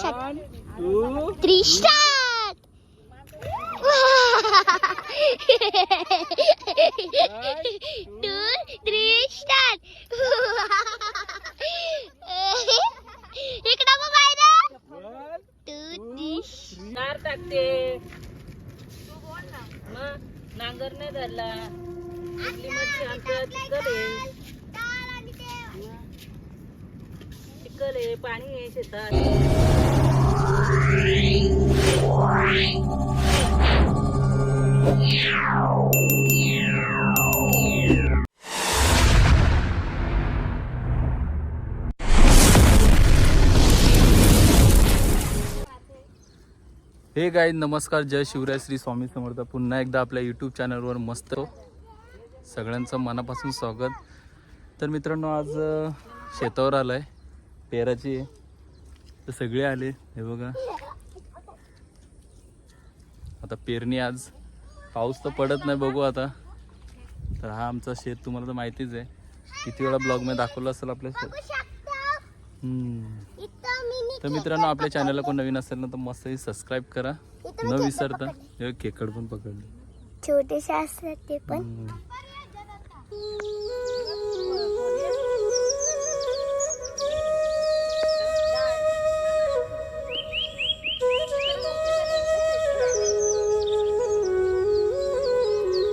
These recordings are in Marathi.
Three start! Two, three start! इकडं बघ बाहेर three. three. नार टाकते मग नांगर नाही धरला इडली आहे पाणी आहे शेतात. हे गाई नमस्कार. जय शिवराय श्री स्वामी समर्थ. पुन्हा एकदा आपल्या यूट्यूब चॅनलवर मस्त सगळ्यांचं मनापासून स्वागत. तर मित्रांनो आज शेतावर आलं आहे पेराची. तर सगळे आले हे बघा. आता पेरणी आज. पाऊस तर पडत नाही बघू आता. तर हा आमचा शेत तुम्हाला तर माहितीच आहे. किती वेळा ब्लॉगमध्ये दाखवलं असेल आपल्या. तर मित्रांनो आपल्या चॅनलला कोण नवीन असेल ना तर मस्त सबस्क्राईब करा. न विसरता. खेकड पण पकडले. छोटेसे असतात ते पण.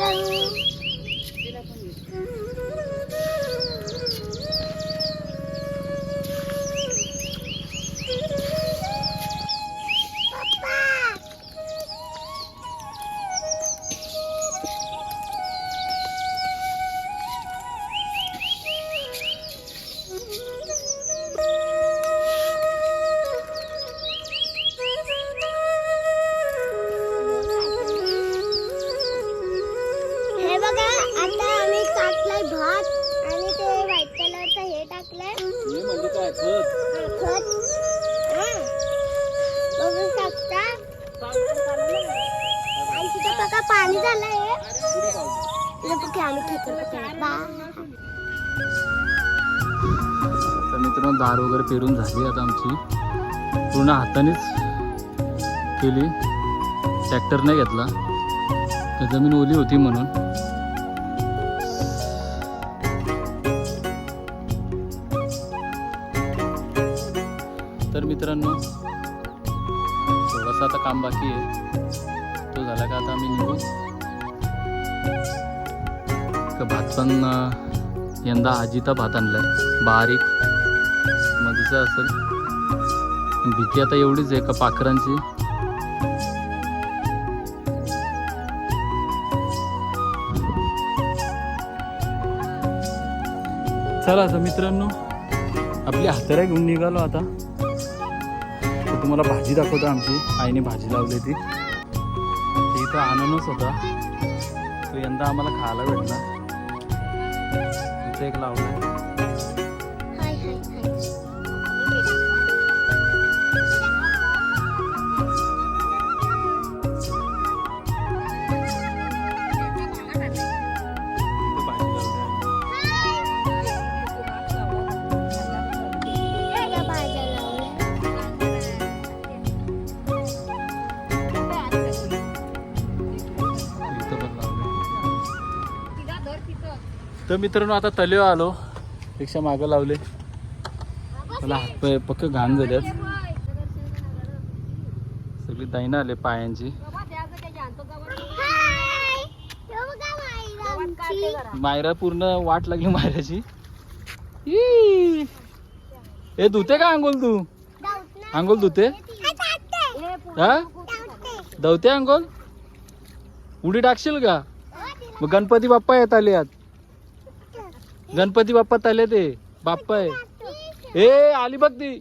हे मित्रांनो दार वगैरे पेरून झाली आता आमची. पूर्ण हातानेच केली. ट्रॅक्टर नाही घेतला. तर जमीन ओली होती म्हणून. तर मित्रांनो थोडासा आता काम बाकी आहे. तो झाला का आता आम्ही निघू? भात पण यंदा आजीता भात आणलाय. बारीक. जायचं असेल. भीती आता एवढीच आहे का पाखरांची? चला आता मित्रांनो आपली हातऱ्या घेऊन निघालो आता. तुम्हाला भाजी दाखवतो आमची. आईने भाजी लावली ती ते इथं अननस होता. तो यंदा आम्हाला खायला भेटला. इथं एक लावला तर मित्रांनो आता तलेव आलो. रिक्षा मागं लावले. मला हातपाय पक्क घाण झाल्यात. सगळी दैना आले पायांची. मायरा पूर्ण वाट लागली मायराची. ई. ए धुते का अंघोल तू? अंघोल धुते? हा? धवते अंघोल उडी टाकशील का? मग गणपती बाप्पा येत आले आत गणपती बाप्पा आले ते. बाप्पा आहे. ए आली बघ ती.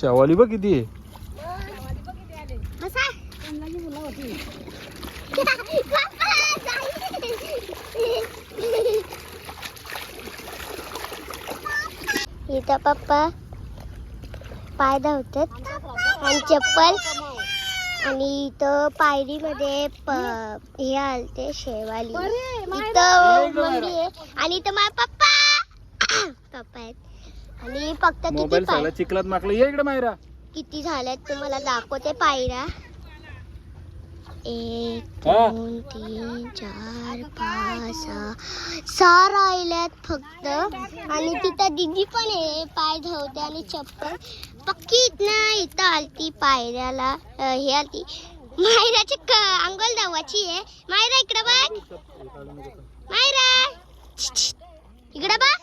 शेवाली बघ किती आहे. इथं पप्पा पाय धावतात आणि चप्पल आणि इथं पायरीमध्ये प- हे आलते शेवाली. इथं मम्मी आहे आणि इथं माझा पप्पा. पप्पा आहेत. आणि फक्त किती मोबाईल पाय सगळा चिखलात माकलं. ये इकडे मायरा. किती झाल्यात तुम्हाला दाखवते पायऱ्या. एक हा. दोन तीन चार पाच सहा. सहा राहिल्यात फक्त. आणि तिथं दिदी पण आहे. पाय धावते आणि चप्पल. पक्की. इथनं इथं आलती पायऱ्याला. हे आलती. मायराची क अंगोल धावाची आहे. मायरा इकडं बघ. मायरा. इकडं बघ.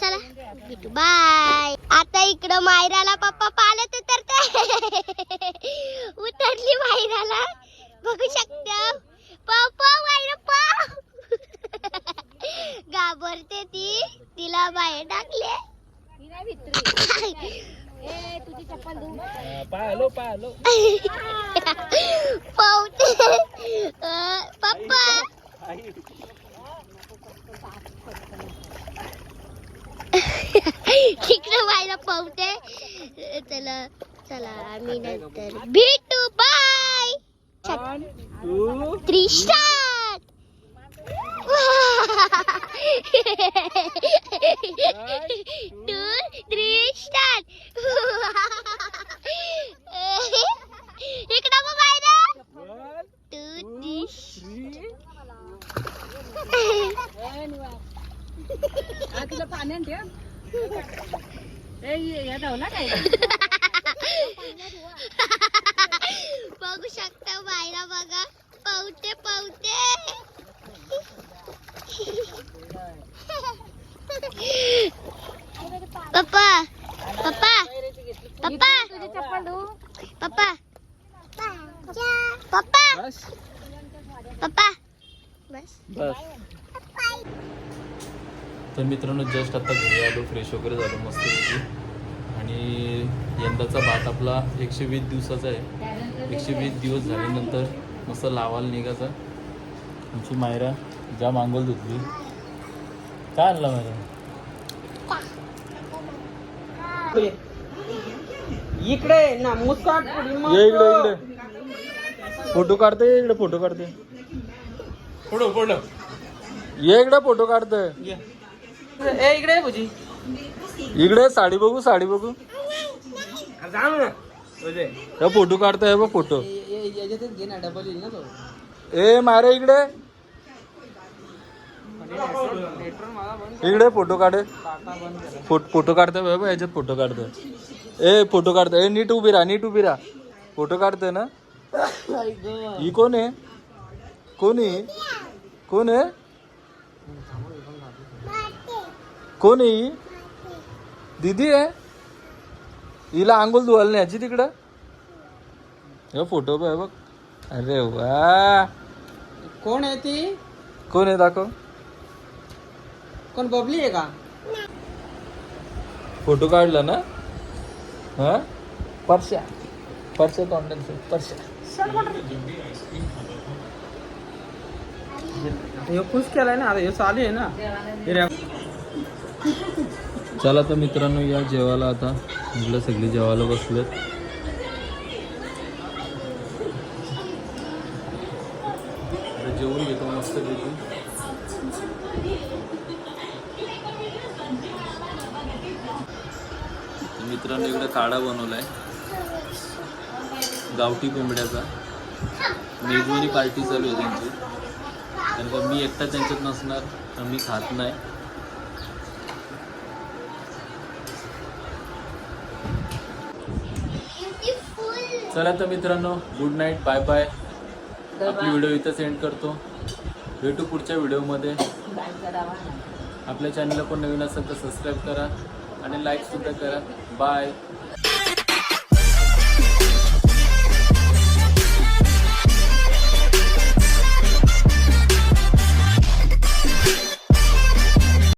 चला. भेटू बाय. आता इकडं मायराला पप्पा पालत उतरते उतरली मायराला. बघू शकता. पप्पा मायरा घाबरते ती. तिला बाहेर टाकले. ही नाही भित्री. ए तुझी चप्पल धुवून हा, पाय हलो पाय हलो पावते पप्पा. इकडं व्हायला पावते. चला चला आम्ही नंतर भेटू. Bye. Three two three start इकडं बघ बाहेर one, टू थ्री three. ए, निवांत. हा, तुला पाण्यात ठेव ए ये- या धावला काय बघू शकता बाहेर बघा पावते पावते पप्पा पप्पा पप्पा तुझी चप्पल धुवून पप्पा पप्पा बस. पप्पा. बस. बस. तर मित्रांनो जस्ट आता घरी आलो फ्रेश वगैरे झालो मस्तपैकी. आणि यंदाचा भात आपला एकशे वीस दिवसाचा आहे. एकशे वीस दिवस झाल्यानंतर मस्त लावायला निघायचा. आमची मायरा जाम आंघोळ धुतली. काय आणला मायरा? इकडे ना इकडे इकडे. फोटो काढते ये इकडे फोटो काढते पुढं पुढं ये इकडे फोटो काढतोय. ए इकडे भुजी. इकडे साडी बघू साडी बघू. ना. हे फोटो काढतोय हे बघ फोटो. याच्यातच घे ना डबल येईल ना तो. ए मारे इकडे. इकडे फोटो काढे. फोट- फोटो काढतोय बाबा याच्यात फोटो काढतोय. ए फोटो काढतोय. ए नीट उभी राहा नीट उभी राहा. फोटो काढतोय ना? ही कोण आहे? कोण आहे? कोण आहे? कोण आहे ही? दीदी आहे? हिला आंघोळ धुवायला न्यायची तिकडं? हे फोटो बघ बघ. अरे वा. कोण आहे ती? कोण आहे दाखव. कोण बबली आहे का? फोटो काढला ना? हा? परश्या परश्या तोंडात परश्या हे खुश केलाय ना आता हे चालू आहे ना. चला तर मित्रांनो या जेवायला आता. म्हटलं सगळी जेवायला बसलेत. जेवून घेतो मस्त पैकी. मित्रांनो इकडे काढा बनवलाय. गावठी कोंबड्याचा. मेजवानी पार्टी चालू आहे त्यांची. कारण का मी एकटा त्यांच्यात नसणार तर मी खात नाही. चला तर मित्रांनो गुड नाईट बाय बाय आपली व्हिडिओ इथं सेंड करतो. भेटू पुढच्या व्हिडिओमध्ये आपल्या चॅनलला कोण नवीन असेल तर सबस्क्राईब करा आणि लाईक सुद्धा करा. बाय